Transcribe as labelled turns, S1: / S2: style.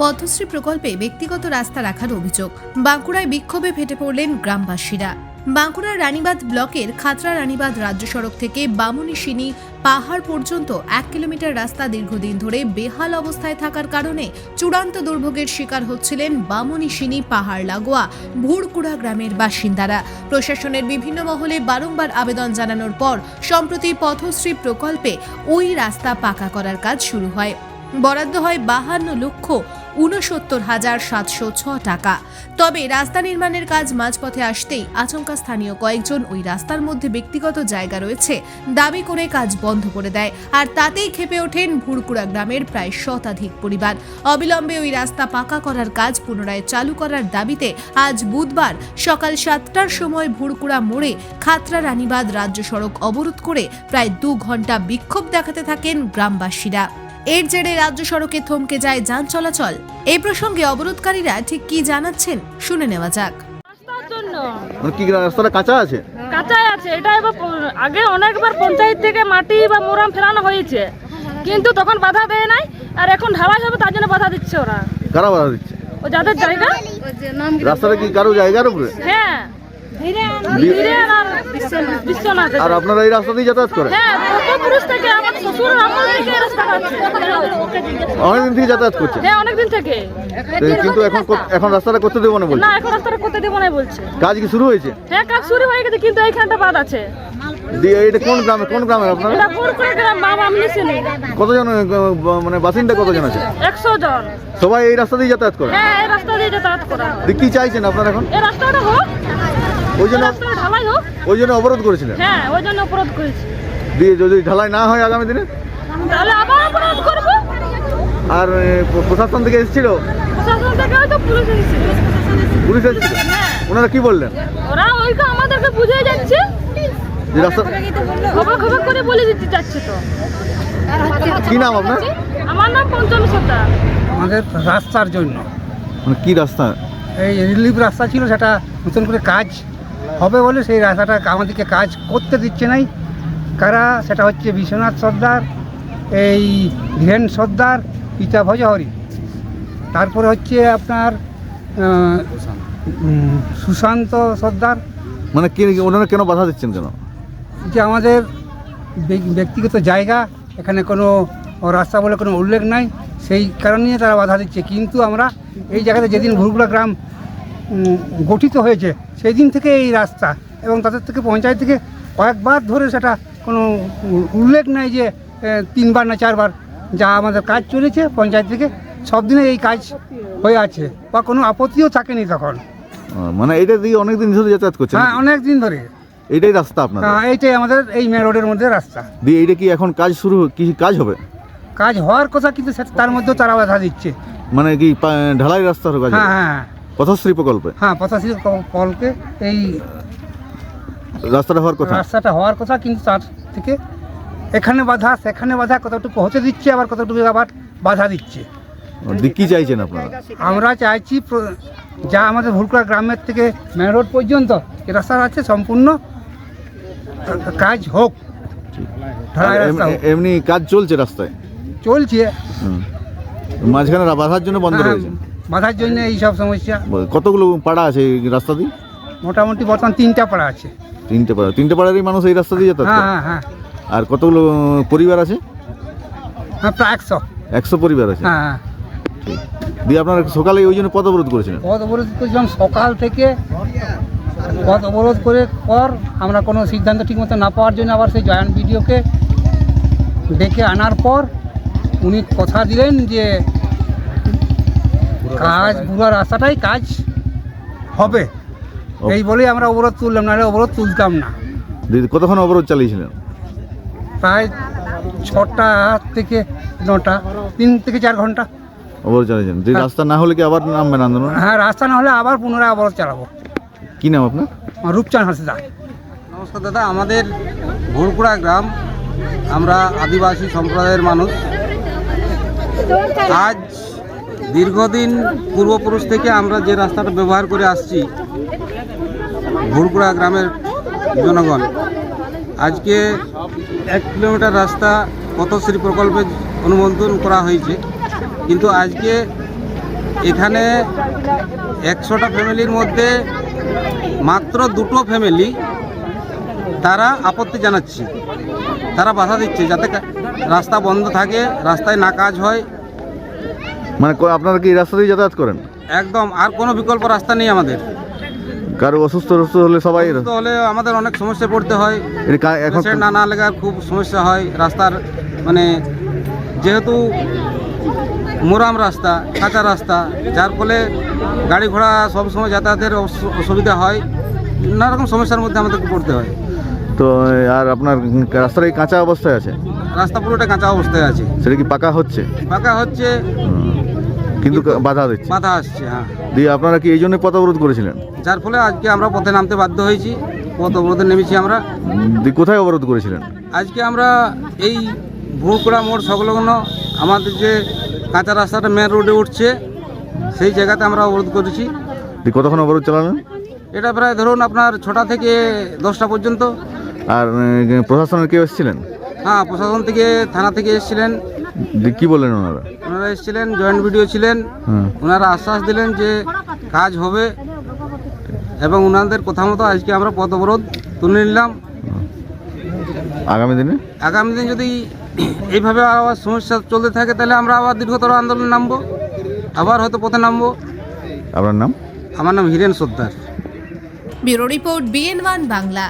S1: পদ্মশ্রী প্রকল্পে ব্যক্তিগত রাস্তা রাখার অভিযোগ। বাঁকুড়ায় বিক্ষোভে ফেটে পড়লেন গ্রামবাসীরা। বাঁকুড়ার রানীবাঁধ ব্লকের খাতড়া রানীবাঁধ রাজ্য সড়ক থেকে বামুনিশিনী পাহাড় পর্যন্ত এক কিলোমিটার রাস্তা দীর্ঘদিন ধরে বেহাল অবস্থায় থাকার কারণে চূড়ান্ত দুর্ভোগের শিকার হচ্ছিলেন বামুনিশিনী পাহাড় লাগোয়া ভুড়কুড়া গ্রামের বাসিন্দারা। প্রশাসনের বিভিন্ন মহলে বারংবার আবেদন জানানোর পর সম্প্রতি পথশ্রী প্রকল্পে ওই রাস্তা পাকা করার কাজ শুরু হয়। বরাদ্দ হয় বাহান্ন লক্ষ উনসত্তর হাজার সাতশো ছ টাকা। তবে রাস্তা নির্মাণের কাজ মাঝপথে আসতেই আচমকা স্থানীয় কয়েকজন ওই রাস্তার মধ্যে ব্যক্তিগত জায়গা রয়েছে, দাবি করে কাজ বন্ধ করে দেয়। আর তাতেই খেপে ওঠেন ভুরকুড়া গ্রামের প্রায় শতাধিক পরিবার। অবিলম্বে ওই রাস্তা পাকা করার কাজ পুনরায় চালু করার দাবিতে আজ বুধবার সকাল সাতটার সময় ভুড়কুড়া মোড়ে খাতরা রানীবাদ রাজ্য সড়ক অবরোধ করে প্রায় দু ঘণ্টা বিক্ষোভ দেখাতে থাকেন গ্রামবাসীরা। এর জেরে রাজ্য সড়কে থমকে যায় যান চলাচল। এই প্রসঙ্গে অবরোধকারীরা ঠিক কি জানাচ্ছেন শুনে নেওয়া যাক।
S2: রাস্তার জন্য।
S3: মানে কি রাস্তাটা কাঁচা আছে?
S2: কাঁচাই আছে এটা এবার আগে অনেকবার পঞ্চায়েত থেকে মাটি বা মোরাম ফেলানো হয়েছে। কিন্তু তখন বাধা দেয় নাই আর এখন ঢালাই হবে তার জন্য বাধা দিচ্ছে ওরা।
S3: কারা বাধা দিচ্ছে?
S2: ও যাদের জায়গা?
S3: রাস্তাটা কি কারও জায়গার উপরে?
S2: হ্যাঁ। আর
S3: আপনারা এই রাস্তা দিয়ে যাতায়াত করেন? অনেকদিন থেকে যাতায়াত করছে
S2: হ্যাঁ অনেকদিন থেকে
S3: কিন্তু এখন এখন রাস্তাটা করতে দেবো না বলছে
S2: না এখন রাস্তাটা করতে দেবো না বলছে?
S3: কাজ কি শুরু হয়েছে?
S2: হ্যাঁ কাজ শুরু হয়ে গেছে কিন্তু এইখানটা বাদ আছে
S3: এটা কোন গ্রামে কোন গ্রামের আপনারা?
S2: এটা ফুল করে গ্রাম বাবা আমি শুনি
S3: কতজন মানে বাসিন্দা কতজন আছে?
S2: একশো জন
S3: সবাই এই রাস্তা দিয়ে যাতায়াত করে?
S2: হ্যাঁ এই রাস্তা দিয়ে যাতায়াত করা।
S3: কি চাইছেন আপনারা এখন?
S2: এই রাস্তাটা হোক
S3: ওই জন্য
S2: ঢালাই হোক।
S3: ওই জন্য অবরোধ করেছিলেন?
S2: হ্যাঁ ওই জন্য অপরাধ করেছি।
S3: দিয়ে যদি ঢালাই না হয় আগামী দিনে?
S2: তাহলে আবার অপরাধ করব।
S3: আর প্রশাসন থেকে এসেছিল?
S2: প্রশাসন থেকে হয়তো পুলিশ এসেছিল।
S3: পুলিশ এসেছিল?
S2: হ্যাঁ।
S3: ওনারা কি বললেন?
S2: ওরা ওইকে আমাদেরকে বুঝিয়ে যাচ্ছে।
S3: যে রাস্তা
S2: খবর খবর করে বলে দিতে যাচ্ছে তো।
S3: কি নাম আপনার?
S2: আমার নাম পঞ্চমী সর্দার
S4: আমাদের রাস্তার জন্য।
S3: মানে কি রাস্তা?
S4: এই রিলিফ রাস্তা ছিল সেটা নতুন করে কাজ হবে বলে সেই রাস্তাটা আমাদেরকে কাজ করতে দিচ্ছে নাই। কারা? সেটা হচ্ছে বিশ্বনাথ সর্দার এই ধীরেন সর্দার পিতা ভজহরি। তারপরে হচ্ছে আপনার সুশান্ত সর্দার।
S3: মানে কে ওনারা কেন বাধা দিচ্ছেন কেন?
S4: যে আমাদের ব্যক্তিগত জায়গা এখানে কোনো রাস্তা বলে কোনো উল্লেখ নাই। সেই কারণ নিয়ে তারা বাধা দিচ্ছে। কিন্তু আমরা এই জায়গাতে যেদিন ভুরগুলা গ্রাম গঠিত হয়েছে সেই দিন থেকে এই রাস্তা এবং তাদের থেকে পঞ্চায়েত থেকে কয়েকবার ধরে সেটা কোনো উল্লেখ নাই যে তিনবার না চারবার যা আমাদের কাজ চলেছে পঞ্চায়েত থেকে সব দিনে এই কাজ হয়ে আছে বা কোনো আপত্তিও থাকেনি তখন।
S3: মানে এটা দিয়ে অনেকদিন ধরে যাতায়াত করছে
S4: হ্যাঁ অনেক দিন ধরে।
S3: এটাই রাস্তা আপনার
S4: হ্যাঁ, এইটাই আমাদের এই মেন রোডের মধ্যে রাস্তা।
S3: দিয়ে এইটা কি এখন কাজ শুরু কি কাজ হবে?
S4: কাজ হওয়ার কথা কিন্তু তার মধ্যেও তারা বাধা দিচ্ছে।
S3: মানে কি ঢালাই রাস্তার কাজ
S4: হ্যাঁ হ্যাঁ।
S3: পথশ্রী প্রকল্পে?
S4: হ্যাঁ পঁচাশি কলকে এই
S3: রাস্তাটা হওয়ার কথা?
S4: রাস্তাটা হওয়ার কথা কিন্তু তার থেকে এখানে বাধা সেখানে বাধা কতটুকু হতে দিচ্ছে আবার কতটুকু আবার বাধা দিচ্ছে।
S3: কি চাইছেন আপনারা?
S4: আমরা চাইছি যা আমাদের ভুলকুড়া গ্রামের থেকে মেন রোড পর্যন্ত যে রাস্তা আছে সম্পূর্ণ কাজ হোক।
S3: এমনি কাজ চলছে রাস্তায়?
S4: চলছে।
S3: মাঝখানে বাধার জন্য বন্ধ
S4: হ্যাঁ,
S3: রয়েছে।
S4: বাধার জন্য এই সব সমস্যা।
S3: কতগুলো পাড়া আছে এই রাস্তা দিয়ে?
S4: মোটামুটি বর্তমান তিনটা পাড়া আছে।
S3: তিনটে পাড়া। তিনটে পাড়ারই মানুষ এই রাস্তা দিয়ে যাতায়াত
S4: হ্যাঁ
S3: করে?
S4: হ্যাঁ হ্যাঁ।
S3: আর কতগুলো পরিবার আছে?
S4: হ্যাঁ প্রায় একশো।
S3: একশো পরিবার আছে?
S4: হ্যাঁ হ্যাঁ।
S3: ঠিক। দিয়ে আপনারা সকালে ওই জন্য পথ অবরোধ করেছিলেন?
S4: পথ অবরোধ করেছিলাম সকাল থেকে। পথ অবরোধ করে পর আমরা কোনো সিদ্ধান্ত ঠিকমতো না পাওয়ার জন্য আবার সেই জয়েন্ট বিডিওকে ডেকে আনার পর উনি কথা দিলেন যে কাজ পুরো রাস্তাটাই কাজ। হবে। এই বলেই আমরা অবরোধ তুললাম নাহলে অবরোধ তুলতাম না।
S3: দিয়ে কতক্ষণ অবরোধ চালিয়েছিলেন?
S4: প্রায় ছটা থেকে নটা তিন থেকে চার ঘণ্টা।
S3: অবরোধ চালিয়েছেন দিয়ে
S4: হ্যাঁ।
S3: রাস্তা না হলে কি আবার নামবেন আন্দোলন?
S4: হ্যাঁ রাস্তা না হলে আবার পুনরায় অবরোধ চালাবো।
S3: কি নাম আপনার?
S4: রূপচাঁদ হাসিদা।
S5: নমস্কার দাদা আমাদের ভুরকুড়া গ্রাম আমরা আদিবাসী সম্প্রদায়ের মানুষ। আজ দীর্ঘদিন পূর্বপুরুষ থেকে আমরা যে রাস্তাটা ব্যবহার করে আসছি, ভুরকুড়া গ্রামের জনগণ, আজকে এক কিলোমিটার রাস্তা পথশ্রী প্রকল্পে অনুমোদন করা হয়েছে। কিন্তু আজকে এখানে একশোটা ফ্যামিলির মধ্যে মাত্র দুটো ফ্যামিলি তারা আপত্তি জানাচ্ছে। তারা বাধা দিচ্ছে যাতে রাস্তা বন্ধ থাকে, রাস্তায় না কাজ হয়।
S3: মানে আপনারা কি এই রাস্তা দিয়ে যাতায়াত করেন?
S5: একদম আর কোনো বিকল্প রাস্তা নেই আমাদের।
S3: কারও অসুস্থ অসুস্থ হলে সবাই
S5: হলে আমাদের অনেক সমস্যায় পড়তে হয়।
S3: এখন
S5: না না লেগার খুব সমস্যা হয়। রাস্তার মানে যেহেতু মোরাম রাস্তা কাঁচা রাস্তা যার ফলে গাড়ি ঘোড়া সবসময় যাতায়াতের অসু- অসুবিধা হয়। নানা রকম সমস্যার মধ্যে আমাদেরকে পড়তে হয়।
S3: তো আর আপনার রাস্তাটা এই কাঁচা অবস্থায় আছে?
S5: রাস্তা পুরোটা কাঁচা অবস্থায় আছে।
S3: সেটা কি পাকা হচ্ছে?
S5: পাকা হচ্ছে।
S3: কিন্তু বাধা দিচ্ছে।
S5: বাধা আসছে হ্যাঁ।
S3: দিয়ে আপনারা কি এই জন্য পথ অবরোধ করেছিলেন?
S5: যার ফলে আজকে আমরা পথে নামতে বাধ্য হয়েছি পথ অবরোধে নেমেছি আমরা।
S3: দিয়ে কোথায় অবরোধ করেছিলেন?
S5: আজকে আমরা এই ভুড়কুড়া মোড় সংলগ্ন আমাদের যে কাঁচা রাস্তাটা মেন রোডে উঠছে সেই জায়গাতে আমরা অবরোধ করেছি।
S3: দিয়ে কতক্ষণ অবরোধ চালালেন?
S5: এটা প্রায় ধরুন আপনার ছটা থেকে দশটা পর্যন্ত।
S3: আর প্রশাসনের কেউ এসেছিলেন?
S5: হ্যাঁ প্রশাসন থেকে থানা থেকে এসেছিলেন।
S3: কি বললেন ওনারা?
S5: ওনারা এসেছিলেন জয়েন্ট ভিডিও ছিলেন।
S3: হ্যাঁ।
S5: ওনারা আশ্বাস দিলেন যে কাজ হবে এবং ওনাদের কথা মতো আজকে আমরা পথ অবরোধ তুলে নিলাম।
S3: আগামী দিনে?
S5: আগামী দিন যদি এইভাবে আবার সমস্যা চলতে থাকে তাহলে আমরা আবার দীর্ঘতর আন্দোলন নামবো। আবার হয়তো পথে নামবো।
S3: আপনার নাম?
S5: আমার নাম Hiren Sardar.
S1: Bureau report BN one Bangla.